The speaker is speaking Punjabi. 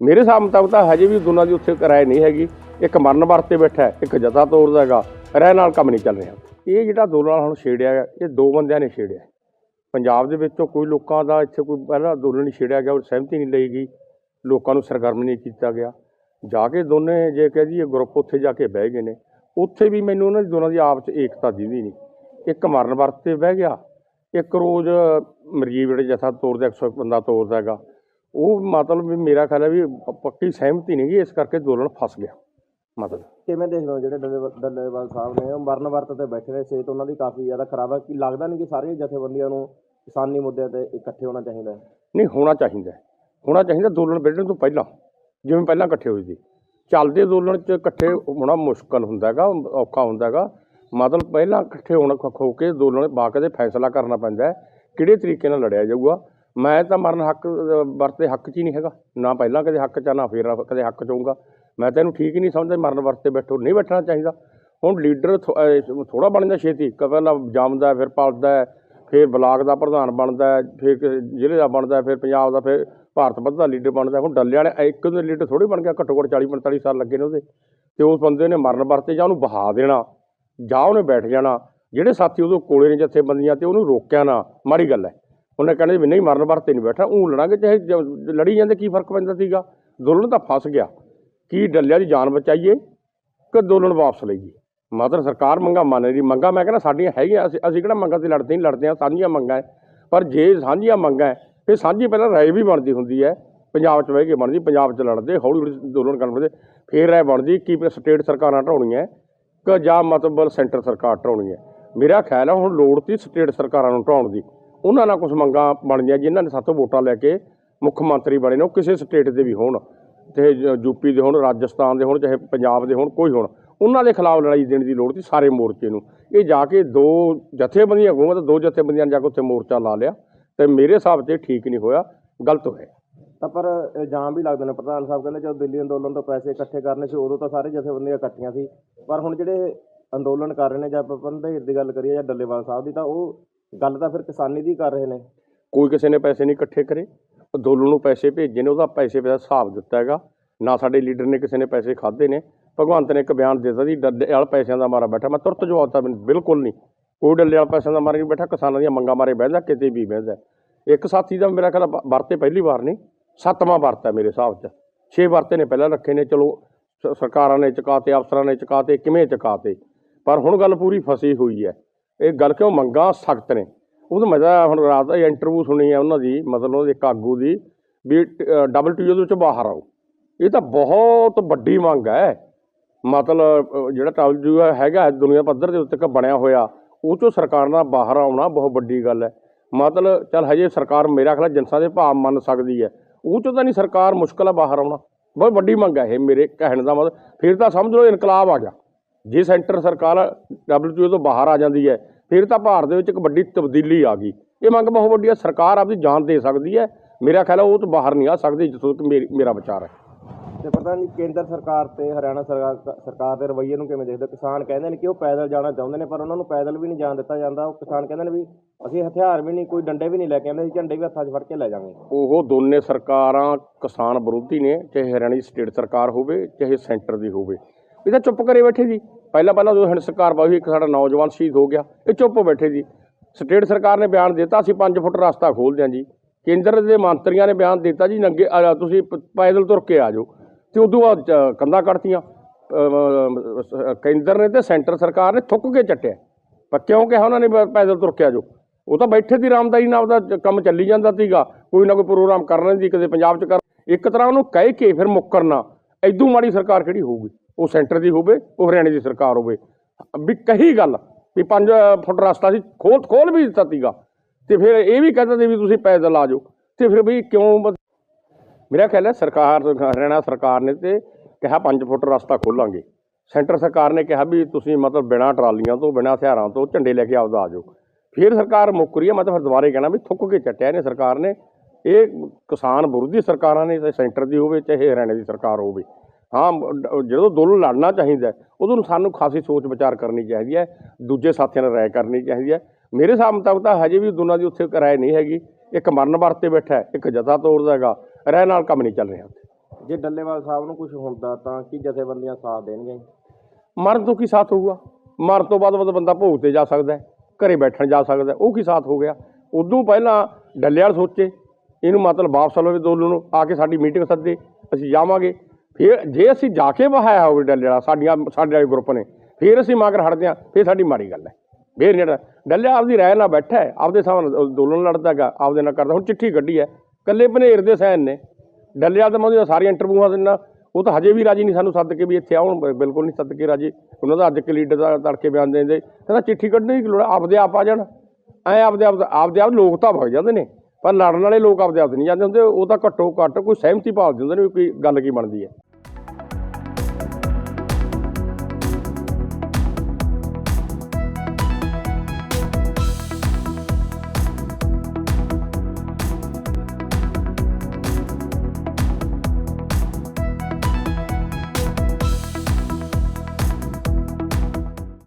ਮੇਰੇ ਹਿਸਾਬ ਮੁਤਾਬਕ ਤਾਂ ਹਜੇ ਵੀ ਦੋਨਾਂ ਦੀ ਉੱਥੇ ਕਿਰਾਏ ਨਹੀਂ ਹੈਗੀ। ਇੱਕ ਮਰਨ ਵਰਤੇ ਬੈਠਾ ਇੱਕ ਜਥਾ ਤੋੜਦਾ ਹੈਗਾ। ਰਹਿ ਨਾਲ ਕੰਮ ਨਹੀਂ ਚੱਲ ਰਿਹਾ। ਇਹ ਜਿਹੜਾ ਅੰਦੋਲਨ ਹੁਣ ਛੇੜਿਆ ਹੈ, ਇਹ ਦੋ ਬੰਦਿਆਂ ਨੇ ਛੇੜਿਆ। ਪੰਜਾਬ ਦੇ ਵਿੱਚੋਂ ਕੋਈ ਲੋਕਾਂ ਦਾ ਇੱਥੇ ਕੋਈ ਪਹਿਲਾਂ ਅੰਦੋਲਨ ਨਹੀਂ ਛੇੜਿਆ ਗਿਆ ਉਹ ਸਹਿਮਤੀ ਨਹੀਂ ਲਈ ਗਈ। ਲੋਕਾਂ ਨੂੰ ਸਰਗਰਮ ਨਹੀਂ ਕੀਤਾ ਗਿਆ। ਜਾ ਕੇ ਦੋਨੇ ਜੇ ਕਹਿ ਦਈਏ ਗਰੁੱਪ ਉੱਥੇ ਜਾ ਕੇ ਬਹਿ ਗਏ ਨੇ। ਉੱਥੇ ਵੀ ਮੈਨੂੰ ਉਹਨਾਂ ਦੀ ਦੋਨਾਂ ਦੀ ਆਪਸ 'ਚ ਏਕਤਾ ਦਿੰਦੀ ਨਹੀਂ। ਇੱਕ ਮਰਨ ਵਰਤੇ ਬਹਿ ਗਿਆ ਇੱਕ ਰੋਜ਼ ਮਰਜੀਬ ਜਿਹੜੇ ਜਥਾ ਤੋੜਦਾ 100 ਬੰਦਾ ਤੋੜਦਾ ਹੈਗਾ। ਉਹ ਮਤਲਬ ਵੀ ਮੇਰਾ ਖਿਆਲ ਹੈ ਵੀ ਪ- ਪੱਕੀ ਸਹਿਮਤੀ ਨਹੀਂ ਗੀ ਇਸ ਕਰਕੇ ਅੰਦੋਲਨ ਫਸ ਗਿਆ ਮਤਲਬ। ਕਿਵੇਂ ਦੇਖਦੇ ਹੋ ਜਿਹੜੇ ਡੱਲੇ- ਡੱਲੇਵਾਲ ਸਾਹਿਬ ਨੇ ਉਹ ਮਰਨ ਵਰਤ ਤੇ ਬੈਠੇ ਨੇ ਸਿਹਤ ਉਹਨਾਂ ਦੀ ਕਾਫੀ ਜ਼ਿਆਦਾ ਖਰਾਬ ਹੈ ਕਿ ਲੱਗਦਾ ਨਹੀਂ ਕਿ ਸਾਰੀਆਂ ਜਥੇਬੰਦੀਆਂ ਨੂੰ ਕਿਸਾਨੀ ਮੁੱਦਿਆਂ ਤੇ ਇਕੱਠੇ ਹੋਣਾ ਚਾਹੀਦਾ ਹੈ? ਨਹੀਂ ਹੋਣਾ ਚਾਹੀਦਾ ਹੈ। ਹੋਣਾ ਚਾਹੀਦਾ ਅੰਦੋਲਨ ਵਿੱਢਣ ਤੋਂ ਪਹਿਲਾਂ ਜਿਵੇਂ ਪਹਿਲਾਂ ਇਕੱਠੇ ਹੋਏ ਸੀ। ਚੱਲਦੇ ਅੰਦੋਲਨ 'ਚ ਇਕੱਠੇ ਹੋਣਾ ਮੁਸ਼ਕਲ ਹੁੰਦਾ ਹੈਗਾ ਔਖਾ ਹੁੰਦਾ ਹੈਗਾ। ਮਤਲਬ ਪਹਿਲਾਂ ਇਕੱਠੇ ਹੋਣਾ ਹੋ ਕੇ ਅੰਦੋਲਨ ਬਾਕਾਇਦੇ ਫੈਸਲਾ ਕਰਨਾ ਪੈਂਦਾ ਹੈ ਕਿਹੜੇ ਤਰੀਕੇ ਨਾਲ ਲੜਿਆ ਜਾਊਗਾ। ਮੈਂ ਤਾਂ ਮਰਨ ਹੱਕ ਅ, ਵਰਤੇ ਹੱਕ 'ਚ ਹੀ ਨਹੀਂ ਹੈਗਾ। ਨਾ ਪਹਿਲਾਂ ਕਦੇ ਹੱਕ 'ਚ ਆ, ਨਾ ਫੇਰ ਕਦੇ ਹੱਕ 'ਚ ਹੋਊਗਾ। ਮੈਂ ਤਾਂ ਇਹਨੂੰ ਠੀਕ ਹੀ ਨਹੀਂ ਸਮਝਦਾ ਮਰਨ ਵਰਤੇ ਬੈਠੋ ਨਹੀਂ ਬੈਠਣਾ ਚਾਹੀਦਾ। ਹੁਣ ਲੀਡਰ ਥੋੜਾ ਬਣਦਾ ਛੇਤੀ। ਕ- ਪਹਿਲਾਂ ਜੰਮਦਾ ਫਿਰ ਪਲਦਾ ਹੈ, ਫਿਰ ਬਲਾਕ ਦਾ ਪ੍ਰਧਾਨ ਬਣਦਾ ਹੈ, ਫਿਰ ਕਿਸੇ ਜ਼ਿਲ੍ਹੇ ਦਾ ਬਣਦਾ ਹੈ, ਫਿਰ ਪੰਜਾਬ ਦਾ ਫਿਰ ਭਾਰਤ ਵੱਧ ਦਾ ਲੀਡਰ ਬਣਦਾ। ਹੈ। ਹੁਣ ਡੱਲੇ ਵਾਲੇ ਇੱਕ ਦੇ ਲੀਡਰ ਥੋੜੀ ਬਣ ਗਿਆ ਘੱਟੋ ਘੱਟ 40 45 ਸਾਲ ਲੱਗੇ ਨੇ ਉਹਦੇ। ਤੇ ਉਸ ਬੰਦੇ ਨੇ ਮਰਨ ਵਰਤੇ ਜਾਂ ਉਹਨੂੰ ਬਹਾ ਦੇਣਾ ਜਾਂ ਉਹਨੇ ਬੈਠ ਜਾਣਾ। ਜਿਹੜੇ ਸਾਥੀ ਉਹਦੇ ਕੋਲੇ ਨੇ ਜਥੇਬੰਦੀਆਂ ਤੇ ਉਹਨੂੰ ਰੋਕਿਆ ਨਾ ਮਾੜੀ ਗੱਲ ਹੈ। ਉਹਨੇ ਕਹਿੰਦੇ ਵੀ ਨਹੀਂ ਮਰਨ ਵਰਤੇ ਨਹੀਂ ਬੈਠਾ ਉਹ ਲੜਾਂਗੇ ਚਾਹੇ ਜ- ਲੜੀ ਜਾਂਦੇ, ਕੀ ਫ਼ਰਕ ਪੈਂਦਾ ਸੀਗਾ? ਦੋਲਨ ਤਾਂ ਫਸ ਗਿਆ। ਕੀ ਡੱਲਿਆਂ ਦੀ ਜਾਨ ਬਚਾਈਏ ਕਿ ਦੋਲਨ ਵਾਪਸ ਲਈਏ ਮਤਲਬ ਸਰਕਾਰ ਮੰਗਾ ਮੰਨ ਰਹੀ ਮੰਗਾ ਮੈਂ ਕਹਿੰਦਾ ਸਾਡੀਆਂ ਹੈਗੀਆਂ, ਅਸੀਂ ਅਸੀਂ ਕਿਹੜਾ ਮੰਗਾਂ ਤੇ ਲੜਦੇ ਨਹੀਂ ਲੜਦੇ ਆ ਸਾਂਝੀਆਂ ਮੰਗਾਂ ਹੈ ਪਰ ਜੇ ਸਾਂਝੀਆਂ ਮੰਗਾਂ ਹੈ ਫਿਰ ਸਾਂਝੀ ਪਹਿਲਾਂ ਰਾਏ ਵੀ ਬਣਦੀ ਹੁੰਦੀ ਹੈ ਪੰਜਾਬ 'ਚ ਬਹਿ ਕੇ ਬਣਦੀ, ਪੰਜਾਬ 'ਚ ਲੜਦੇ ਹੌਲੀ ਹੌਲੀ ਅੰਦੋਲਨ ਕਰਨ ਦੇ ਫਿਰ ਰਾਏ ਬਣਦੀ ਕਿ ਸਟੇਟ ਸਰਕਾਰਾਂ ਢਾਉਣੀਆਂ ਕਿ ਜਾਂ ਮਤਲਬ ਸੈਂਟਰ ਸਰਕਾਰ ਢਾਉਣੀ ਹੈ ਮੇਰਾ ਖਿਆਲ ਹੈ ਹੁਣ ਲੋੜ ਤੀ ਸਟੇਟ ਸਰਕਾਰਾਂ ਨੂੰ ਢਾਉਣ ਦੀ। ਉਹਨਾਂ ਨਾਲ ਕੁਝ ਮੰਗਾਂ ਬਣਦੀਆਂ ਜਿਨ੍ਹਾਂ ਨੇ ਸਾਥੋਂ ਵੋਟਾਂ ਲੈ ਕੇ ਮੁੱਖ ਮੰਤਰੀ ਬਣੇ ਨੇ, ਉਹ ਕਿਸੇ ਸਟੇਟ ਦੇ ਵੀ ਹੋਣ ਤੇ ਯੂਪੀ ਦੇ ਹੋਣ, ਰਾਜਸਥਾਨ ਦੇ ਹੋਣ, ਚਾਹੇ ਪੰਜਾਬ ਦੇ ਹੋਣ, ਕੋਈ ਹੋਣ। ਉਹਨਾਂ ਦੇ ਖਿਲਾਫ ਲੜਾਈ ਦੇਣ ਦੀ ਲੋੜ ਸੀ ਸਾਰੇ ਮੋਰਚੇ ਨੂੰ। ਇਹ ਜਾ ਕੇ ਦੋ ਜਥੇਬੰਦੀਆਂ ਹਕੂਮਤ ਦੋ ਜਥੇਬੰਦੀਆਂ ਨੇ ਜਾ ਕੇ ਉੱਥੇ ਮੋਰਚਾ ਲਾ ਲਿਆ ਤੇ ਮੇਰੇ ਹਿਸਾਬ 'ਚ ਠੀਕ ਨਹੀਂ ਹੋਇਆ, ਗਲਤ ਹੋਇਆ। ਤਾਂ ਪਰ ਇਲਜ਼ਾਮ ਵੀ ਲੱਗਦੇ ਨੇ, ਪ੍ਰਧਾਨ ਸਾਹਿਬ ਕਹਿੰਦੇ ਜਦੋਂ ਦਿੱਲੀ ਅੰਦੋਲਨ ਤੋਂ ਪੈਸੇ ਇਕੱਠੇ ਕਰਨੇ ਸੀ, ਉਦੋਂ ਤਾਂ ਸਾਰੇ ਜਥੇਬੰਦੀਆਂ ਇਕੱਠੀਆਂ ਸੀ। ਪਰ ਹੁਣ ਜਿਹੜੇ ਅੰਦੋਲਨ ਕਰ ਰਹੇ ਨੇ ਜਾਂ ਪੰਧੇਰ ਦੀ ਗੱਲ ਕਰੀਏ ਜਾਂ ਡੱਲੇਵਾਲ ਸਾਹਿਬ ਦੀ, ਤਾਂ ਉਹ ਗੱਲ ਤਾਂ ਫਿਰ ਕਿਸਾਨੀ ਦੀ ਕਰ ਰਹੇ ਨੇ। ਕੋਈ ਕਿਸੇ ਨੇ ਪੈਸੇ ਨਹੀਂ ਇਕੱਠੇ ਕਰੇ। ਅੰਦੋਲਨ ਨੂੰ ਪੈਸੇ ਭੇਜੇ ਨੇ, ਉਹਦਾ ਪੈਸੇ ਦਾ ਹਿਸਾਬ ਦਿੱਤਾ ਹੈਗਾ। ਨਾ ਸਾਡੇ ਲੀਡਰ ਨੇ ਕਿਸੇ ਨੇ ਪੈਸੇ ਖਾਦੇ ਨੇ। ਭਗਵੰਤ ਨੇ ਇੱਕ ਬਿਆਨ ਦਿੱਤਾ ਸੀ ਡੱਲੇ ਵਾਲ ਪੈਸਿਆਂ ਦਾ ਮਾਰਾ ਬੈਠਾ। ਮੈਂ ਤੁਰਤ ਜਵਾਬ ਦਿੱਤਾ ਮੈਨੂੰ ਬਿਲਕੁਲ ਨਹੀਂ। ਕੋਈ ਡੱਲੇ ਵਾਲ ਪੈਸਿਆਂ ਦਾ ਮਾਰਾ ਨਹੀਂ ਬੈਠਾ? ਕਿਸਾਨਾਂ ਦੀਆਂ ਮੰਗਾਂ ਮਾਰੇ ਬਹਿਦਾ, ਕਿਤੇ ਵੀ ਬਹਿੰਦਾ। ਇੱਕ ਸਾਥੀ ਦਾ ਮੇਰਾ ਖਿਆਲ ਵਰਤੇ ਪਹਿਲੀ ਵਾਰ ਨਹੀਂ, ਸੱਤਵਾਂ ਵਰਤ ਮੇਰੇ ਹਿਸਾਬ 'ਚ। ਛੇ ਵਰਤੇ ਨੇ ਪਹਿਲਾਂ ਰੱਖੇ ਨੇ, ਚਲੋ ਸਰਕਾਰਾਂ ਨੇ ਚੁਕਾਤੇ, ਅਫਸਰਾਂ ਨੇ ਚੁਕਾਤੇ, ਕਿਵੇਂ ਚੁਕਾਤੇ? ਪਰ ਹੁਣ ਗੱਲ ਪੂਰੀ ਫਸੀ ਹੋਈ ਹੈ। ਇਹ ਗੱਲ ਕਿਉਂ ਮੰਗਾਂ? ਸਖਤ ਨੇ। ਉਹ ਤਾਂ ਮੈਂ ਤਾਂ ਹੁਣ ਰਾਤ ਦਾ ਇੰਟਰਵਿਊ ਸੁਣੀ ਹੈ ਉਹਨਾਂ ਦੀ, ਮਤਲਬ ਉਹਦੇ ਇੱਕ ਆਗੂ ਦੀ, ਵੀ ਡਬਲਯੂਟੀਓ ਦੇ ਵਿੱਚੋਂ ਬਾਹਰ ਆਓ। ਇਹ ਤਾਂ ਬਹੁਤ ਵੱਡੀ ਮੰਗ ਹੈ। ਮਤਲਬ ਜਿਹੜਾ ਜਿਹੜਾ ਡਬਲਯੂਟੀਓ ਹੈਗਾ ਦੁਨੀਆ ਪੱਧਰ ਦੇ ਉੱਤੇ ਬਣਿਆ ਹੋਇਆ, ਉਹ ਚੋਂ ਸਰਕਾਰ ਨਾਲ ਬਾਹਰ ਆਉਣਾ ਬਹੁਤ ਵੱਡੀ ਗੱਲ ਹੈ। ਮਤਲਬ, ਚੱਲ ਹਜੇ ਸਰਕਾਰ ਮੇਰਾ ਖਿਆਲ ਜਨਤਾ ਦੇ ਭਾਵ ਮੰਨ ਸਕਦੀ ਹੈ। ਉਹ ਚੋਂ ਤਾਂ ਨਹੀਂ ਸਰਕਾਰ ਮੁਸ਼ਕਲ ਆ ਬਾਹਰ ਆਉਣਾ। ਬਹੁਤ ਵੱਡੀ ਮੰਗ ਹੈ ਇਹ ਮੇਰੇ ਕਹਿਣ ਦਾ ਮਤਲਬ। ਫਿਰ ਤਾਂ ਸਮਝ ਲਓ ਇਨਕਲਾਬ ਆ ਗਿਆ। ਜੇ ਸੈਂਟਰ ਸਰਕਾਰ ਡਬਲਯੂਟੀਓ ਤੋਂ ਬਾਹਰ ਆ ਜਾਂਦੀ ਹੈ ਫਿਰ ਤਾਂ ਭਾਰਤ ਦੇ ਵਿੱਚ ਇੱਕ ਵੱਡੀ ਤਬਦੀਲੀ ਆ ਗਈ। ਇਹ ਮੰਗ ਬਹੁਤ ਵੱਡੀ ਹੈ ਸਰਕਾਰ ਆਪਦੀ ਜਾਨ ਦੇ ਸਕਦੀ ਹੈ। ਮੇਰਾ ਖਿਆਲ ਹੈ ਉਹ ਤੋਂ ਬਾਹਰ ਨਹੀਂ ਆ ਸਕਦੀ ਜਿੱਥੋਂ ਤੱਕ ਮੇਰੀ- ਵਿਚਾਰ ਹੈ। ਤੇ ਪਤਾ ਨਹੀਂ ਕੇਂਦਰ ਸਰਕਾਰ ਤੇ ਹਰਿਆਣਾ ਸਰਕਾਰ ਸਰਕਾਰ ਦੇ ਰਵੱਈਏ ਨੂੰ ਕਿਵੇਂ ਦੇਖਦੇ? ਕਿਸਾਨ ਕਹਿੰਦੇ ਨੇ ਕਿ ਉਹ ਪੈਦਲ ਜਾਣਾ ਚਾਹੁੰਦੇ ਨੇ ਪਰ ਉਹਨਾਂ ਨੂੰ ਪੈਦਲ ਵੀ ਨਹੀਂ ਜਾਣ ਦਿੱਤਾ ਜਾਂਦਾ। ਉਹ ਕਿਸਾਨ ਕਹਿੰਦੇ ਨੇ ਵੀ ਅਸੀਂ ਹਥਿਆਰ ਵੀ ਨਹੀਂ ਕੋਈ ਡੰਡੇ ਵੀ ਨਹੀਂ ਲੈ ਕੇ ਆਉਂਦੇ ਅਸੀਂ ਝੰਡੇ ਵੀ ਹੱਥਾਂ 'ਚ ਫੜ ਕੇ ਲੈ ਜਾਵਾਂਗੇ। ਉਹ ਦੋਨੇ ਸਰਕਾਰਾਂ ਕਿਸਾਨ ਵਿਰੋਧੀ ਨੇ ਚਾਹੇ ਹਰਿਆਣਾ ਸਟੇਟ ਸਰਕਾਰ ਹੋਵੇ ਚਾਹੇ ਸੈਂਟਰ ਦੀ ਹੋਵੇ। ਇਹ ਤਾਂ ਚੁੱਪ ਕਰੇ ਬੈਠੇ ਜੀ। ਪਹਿਲਾਂ ਪਹਿਲਾਂ ਜਦੋਂ ਹਿੰਦ ਸਰਕਾਰ ਬਾਈ ਇੱਕ ਸਾਡਾ ਨੌਜਵਾਨ ਸ਼ਹੀਦ ਹੋ ਗਿਆ, ਇਹ ਚੁੱਪ ਬੈਠੇ ਜੀ। ਸਟੇਟ ਸਰਕਾਰ ਨੇ ਬਿਆਨ ਦਿੱਤਾ, ਅਸੀਂ 5 ਫੁੱਟ ਰਸਤਾ ਖੋਲ ਦਿਆਂ ਜੀ। ਕੇਂਦਰ ਦੇ ਮੰਤਰੀਆਂ ਨੇ ਬਿਆਨ ਦਿੱਤਾ ਜੀ, ਨੰਗੇ ਤੁਸੀਂ ਪੈਦਲ ਤੁਰ ਕੇ ਆ ਜਾਓ। ਤੇ ਉਦੋਂ ਬਾਅਦ ਕੰਧਾਂ ਕੱਢਤੀਆਂ। ਕੇਂਦਰ ਨੇ ਤੇ ਸੈਂਟਰ ਸਰਕਾਰ ਨੇ ਥੁੱਕ ਕੇ ਚੱਟਿਆ। ਪਰ ਕਿਉਂ ਕਿਹਾ ਉਹਨਾਂ ਨੇ ਪੈਦਲ ਤੁਰ ਕੇ ਆ ਜਾਓ? ਉਹ ਤਾਂ ਬੈਠੇ ਦੀ ਰਾਮਦਾਰੀ ਨਾਲ ਉਹਦਾ ਕੰਮ ਚੱਲੀ ਜਾਂਦਾ ਸੀਗਾ। ਕੋਈ ਨਾ ਕੋਈ ਪ੍ਰੋਗਰਾਮ ਕਰ ਸੀ ਕਦੇ ਪੰਜਾਬ 'ਚ ਕਰ ਇੱਕ ਤਰ੍ਹਾਂ ਉਹਨੂੰ ਕਹਿ ਕੇ ਫਿਰ ਮੁੱਕਰਨਾ। ਐਦੂ ਮਾੜੀ ਸਰਕਾਰ ਕਿਹੜੀ ਹੋਊਗੀ? ਉਹ ਸੈਂਟਰ ਦੀ ਹੋਵੇ, ਉਹ ਹਰਿਆਣੇ ਦੀ ਸਰਕਾਰ ਹੋਵੇ। ਵੀ ਕਹੀ ਗੱਲ ਵੀ 5 ਫੁੱਟ ਰਸਤਾ ਸੀ, ਖੋਲ ਖੋਲ ਵੀ ਦਿੱਤਾ ਸੀਗਾ ਤੇ ਫਿਰ ਇਹ ਵੀ ਕਹਿੰਦੇ ਸੀ ਵੀ ਤੁਸੀਂ ਪੈਦਲ ਆ ਜਾਓ। ਤੇ ਫਿਰ ਵੀ ਕਿਉਂ ਮੇਰਾ ਖਿਆਲ ਹੈ ਸਰਕਾਰ, ਹਰਿਆਣਾ ਸਰਕਾਰ ਨੇ ਤੇ ਕਿਹਾ 5 ਫੁੱਟ ਰਸਤਾ ਖੋਲਾਂਗੇ। ਸੈਂਟਰ ਸਰਕਾਰ ਨੇ ਕਿਹਾ ਵੀ ਤੁਸੀਂ ਮਤਲਬ ਬਿਨਾਂ ਟਰਾਲੀਆਂ ਤੋਂ, ਬਿਨਾਂ ਹਥਿਆਰਾਂ ਤੋਂ ਝੰਡੇ ਲੈ ਕੇ ਆਪਦਾ ਆ ਜਾਓ। ਫਿਰ ਸਰਕਾਰ ਮੁੱਕ ਰਹੀ ਹੈ, ਮੈਂ ਤਾਂ ਫਿਰ ਦੁਬਾਰੇ ਕਹਿਣਾ ਵੀ ਥੁੱਕ ਕੇ ਚੱਟਿਆ ਨੇ ਸਰਕਾਰ ਨੇ। ਇਹ ਕਿਸਾਨ ਵਿਰੋਧੀ ਸਰਕਾਰਾਂ ਨੇ, ਚਾਹੇ ਸੈਂਟਰ ਦੀ ਹੋਵੇ, ਚਾਹੇ ਹਰਿਆਣੇ ਦੀ ਸਰਕਾਰ ਹੋਵੇ। ਹਾਂ ਜਦੋਂ ਦੋਨੋਂ ਲੜਨਾ ਚਾਹੀਦਾ ਉਦੋਂ ਸਾਨੂੰ ਖਾਸੀ ਸੋਚ ਵਿਚਾਰ ਕਰਨੀ ਚਾਹੀਦੀ ਹੈ ਦੂਜੇ ਸਾਥੀਆਂ ਨਾਲ ਰਾਏ ਕਰਨੀ ਚਾਹੀਦੀ ਹੈ। ਮੇਰੇ ਹਿਸਾਬ ਮੁਤਾਬਕ ਤਾਂ ਹਜੇ ਵੀ ਦੋਨਾਂ ਦੀ ਉੱਥੇ ਰਾਏ ਨਹੀਂ ਹੈਗੀ। ਇੱਕ ਮਰਨ ਵਰਤੇ ਬੈਠਾ ਇੱਕ ਜਥਾ ਤੋੜਦਾ ਹੈਗਾ। ਰਹਿ ਨਾਲ ਕੰਮ ਨਹੀਂ ਚੱਲ ਰਿਹਾ ਜੇ ਡੱਲੇਵਾਲ ਸਾਹਿਬ ਨੂੰ ਕੁਝ ਹੁੰਦਾ ਤਾਂ ਕੀ ਜਥੇਬੰਦੀਆਂ ਸਾਥ ਦੇਣਗੀਆਂ ਮਰਨ ਤੋਂ ਕੀ ਸਾਥ ਹੋਊਗਾ? ਮਰਨ ਤੋਂ ਬਾਅਦ ਬਾਅਦ ਬੰਦਾ ਭੋਗ ਤੇ ਜਾ ਸਕਦਾ ਘਰੇ ਬੈਠਣ ਜਾ ਸਕਦਾ ਉਹ ਕੀ ਸਾਥ ਹੋ ਗਿਆ? ਉਦੋਂ ਪਹਿਲਾਂ ਡੱਲੇਵਾਲ ਸੋਚੇ ਇਹਨੂੰ ਮਤਲਬ ਵਾਪਸ ਲਵੇ ਦੋਲੂ ਨੂੰ ਆ ਕੇ ਸਾਡੀ ਮੀਟਿੰਗ ਸੱਦੇ ਅਸੀਂ ਜਾਵਾਂਗੇ। ਫਿਰ ਜੇ ਅਸੀਂ ਜਾ ਕੇ ਵਹਾਇਆ ਹੋਵੇ ਡੱਲੇਵਾਲ ਸਾਡੀਆਂ, ਸਾਡੇ ਵਾਲੇ ਗਰੁੱਪ ਨੇ, ਫਿਰ ਅਸੀਂ ਮਗਰ ਹਟਦੇ ਹਾਂ, ਫਿਰ ਸਾਡੀ ਮਾੜੀ ਗੱਲ ਹੈ। ਫੇਰ ਜਿਹੜਾ ਡੱਲਿਆ ਆਪਦੀ ਰਾਏ ਨਾਲ ਬੈਠਾ ਹੈ, ਆਪਦੇ ਸਾਹਮਣੇ ਅੰਦੋਲਨ ਲੜਦਾ ਹੈਗਾ, ਆਪਦੇ ਨਾਲ ਕਰਦਾ, ਹੁਣ ਚਿੱਠੀ ਕੱਢੀ ਹੈ ਕੱਲੇ ਬਨੇਰ ਦੇ ਸੈਨ ਨੇ। ਡੱਲਿਆ ਤਾਂ ਮੈਂ ਉਹਦੀਆਂ ਸਾਰੀਆਂ ਇੰਟਰਵਿਊਆਂ ਦਿੰਦਾ ਉਹ ਤਾਂ ਹਜੇ ਵੀ ਰਾਜੀ ਨਹੀਂ ਸਾਨੂੰ ਸੱਦ ਕੇ ਵੀ ਇੱਥੇ ਆਉਣ ਬਿਲਕੁਲ ਨਹੀਂ ਸੱਦ ਕੇ ਰਾਜੀ। ਉਹਨਾਂ ਦਾ ਅੱਜ ਇੱਕ ਲੀਡਰ ਦਾ ਤੜਕੇ ਬਿਆਨ ਦਿੰਦੇ ਕਹਿੰਦਾ ਚਿੱਠੀ ਕੱਢਣੀ ਦੀ ਲੋੜ ਆਪਦੇ ਆਪ ਆ ਜਾਣ। ਐ ਆਪਦੇ ਆਪ ਆਪਦੇ ਆਪ ਲੋਕ ਤਾਂ ਭਗ ਜਾਂਦੇ ਨੇ, ਪਰ ਲੜਨ ਵਾਲੇ ਲੋਕ ਆਪਦੇ ਆਪ ਨਹੀਂ ਜਾਂਦੇ ਹੁੰਦੇ, ਉਹ ਤਾਂ ਘੱਟੋ ਘੱਟ ਕੋਈ ਸਹਿਮਤੀ ਭਾਲਦੇ ਹੁੰਦੇ ਨੇ ਵੀ ਕੋਈ ਗੱਲ ਕੀ ਬਣਦੀ ਹੈ।